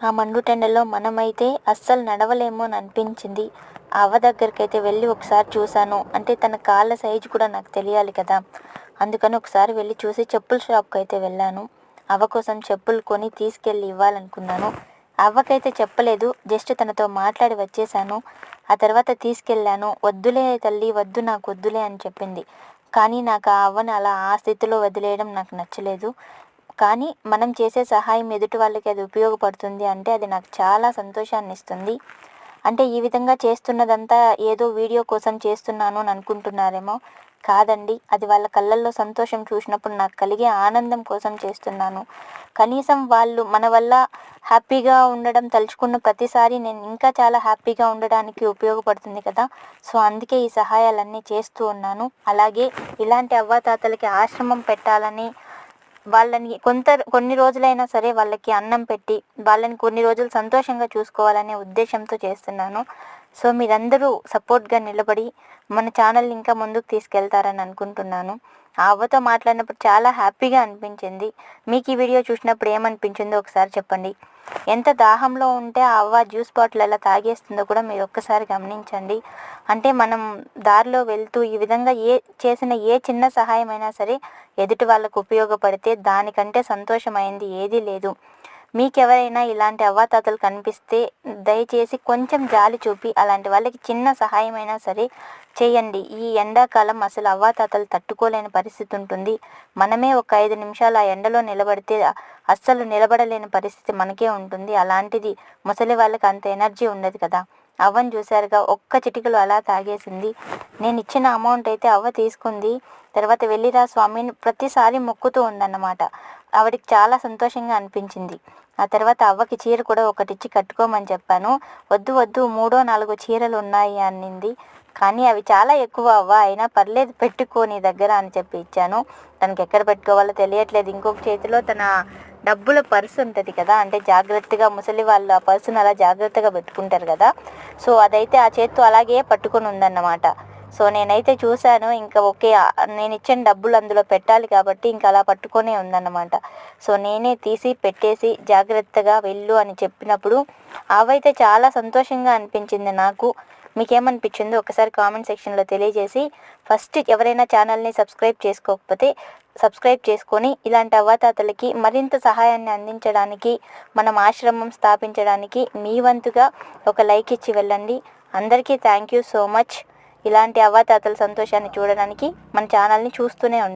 ఆ మండుటెండలో మనమైతే అస్సలు నడవలేమో అని అనిపించింది అవ్వ దగ్గరికి అయితే వెళ్ళి ఒకసారి చూశాను. అంటే తన కాళ్ళ సైజు కూడా నాకు తెలియాలి కదా. అందుకని ఒకసారి వెళ్ళి చూసి చెప్పుల షాప్కి అయితే వెళ్ళాను. అవ్వ కోసం చెప్పులు కొని తీసుకెళ్ళి ఇవ్వాలనుకున్నాను. అవ్వకైతే చెప్పలేదు. జస్ట్ తనతో మాట్లాడి వచ్చేసాను ఆ తర్వాత తీసుకెళ్ళాను. వద్దులే తల్లి వద్దు నాకు వద్దులే అని చెప్పింది. కానీ నాకు ఆ అవ్వని అలా ఆ స్థితిలో వదిలేయడం నాకు నచ్చలేదు. కానీ మనం చేసే సహాయం ఎదుటి వాళ్ళకి అది ఉపయోగపడుతుంది అంటే అది నాకు చాలా సంతోషాన్ని ఇస్తుంది అంటే ఈ విధంగా చేస్తున్నదంతా ఏదో వీడియో కోసం చేస్తున్నాను అని అనుకుంటున్నారేమో. కాదండి అది వాళ్ళ కళ్ళల్లో సంతోషం చూసినప్పుడు నాకు కలిగే ఆనందం కోసం చేస్తున్నాను. కనీసం వాళ్ళు మన వల్ల హ్యాపీగా ఉండడం తలుచుకున్న ప్రతిసారి నేను ఇంకా చాలా హ్యాపీగా ఉండడానికి ఉపయోగపడుతుంది కదా. సో అందుకే ఈ సహాయాలన్నీ చేస్తూ ఉన్నాను. అలాగే ఇలాంటి అవ్వాతాతలకి ఆశ్రమం పెట్టాలని వాళ్ళని కొంత కొన్ని రోజులైనా సరే వాళ్ళకి అన్నం పెట్టి వాళ్ళని కొన్ని రోజులు సంతోషంగా చూసుకోవాలనే ఉద్దేశంతో చేస్తున్నాను. సో మీరందరూ సపోర్ట్గా నిలబడి మన ఛానల్ని ఇంకా ముందుకు తీసుకెళ్తారని అనుకుంటున్నాను. ఆ అవ్వతో మాట్లాడినప్పుడు చాలా హ్యాపీగా అనిపించింది. మీకు ఈ వీడియో చూసినప్పుడు ఏమనిపించిందో ఒకసారి చెప్పండి. ఎంత దాహంలో ఉంటే ఆ అవ్వ జ్యూస్ బాటిల్ ఎలా తాగేస్తుందో కూడా మీరు ఒక్కసారి గమనించండి. అంటే మనం దారిలో వెళ్తూ ఈ విధంగా ఏ చేసిన ఏ చిన్న సహాయమైనా సరే ఎదుటి వాళ్ళకు ఉపయోగపడితే దానికంటే సంతోషమైంది ఏదీ లేదు. మీకెవరైనా ఇలాంటి అవ్వాతాతలు కనిపిస్తే దయచేసి కొంచెం జాలి చూపి అలాంటి వాళ్ళకి చిన్న సహాయమైనా సరే చేయండి. ఈ ఎండాకాలం అసలు అవ్వాతాతలు తట్టుకోలేని పరిస్థితి ఉంటుంది. మనమే ఒక ఐదు నిమిషాలు ఆ ఎండలో నిలబడితే అస్సలు నిలబడలేని పరిస్థితి మనకే ఉంటుంది. అలాంటిది ముసలి వాళ్ళకి అంత ఎనర్జీ ఉండదు కదా. అవ్వని చూశారుగా. ఒక్క చిటికలో అలా తాగేసింది. నేను ఇచ్చిన అమౌంట్ అయితే అవ్వ తీసుకుంది. తర్వాత వెళ్ళిరా స్వామిని ప్రతిసారి మొక్కుతూ ఉందన్నమాట. ఆవిడకి చాలా సంతోషంగా అనిపించింది. ఆ తర్వాత అవ్వకి చీర కూడా ఒకటిచ్చి కట్టుకోమని చెప్పాను. వద్దు వద్దు మూడో నాలుగో చీరలు ఉన్నాయి అనింది కానీ అవి చాలా ఎక్కువ అవ్వ అయినా పర్లేదు పెట్టుకో నీ దగ్గర అని చెప్పి ఇచ్చాను. తనకి ఎక్కడ పెట్టుకోవాలో తెలియట్లేదు. ఇంకొక చేతిలో తన డబ్బుల పర్సు ఉంటుంది కదా అంటే జాగ్రత్తగా ముసలి వాళ్ళు ఆ పర్సును అలా జాగ్రత్తగా పెట్టుకుంటారు కదా. సో అదైతే ఆ చేత్తో అలాగే పట్టుకొని ఉందన్నమాట. సో నేనైతే చూశాను ఇంకా ఓకే నేను ఇచ్చిన డబ్బులు అందులో పెట్టాలి కాబట్టి ఇంకా అలా పట్టుకొనే ఉందన్నమాట. సో నేనే తీసి పెట్టేసి జాగ్రత్తగా వెళ్ళు అని చెప్పినప్పుడు అవైతే చాలా సంతోషంగా అనిపించింది నాకు. మీకేమనిపించిందో ఒకసారి కామెంట్ సెక్షన్లో తెలియజేసి ఫస్ట్ ఎవరైనా ఛానల్ని సబ్స్క్రైబ్ చేసుకోకపోతే సబ్స్క్రైబ్ చేసుకొని ఇలాంటి అవ్వాతాతలకి మరింత సహాయాన్ని అందించడానికి మనం ఆశ్రమం స్థాపించడానికి మీ వంతుగా ఒక లైక్ ఇచ్చి వెళ్ళండి. అందరికీ థ్యాంక్ యూ సో మచ్. ఇలాంటి అవ్వాతాతల సంతోషాన్ని చూడడానికి మన ఛానల్ని చూస్తూనే ఉండండి.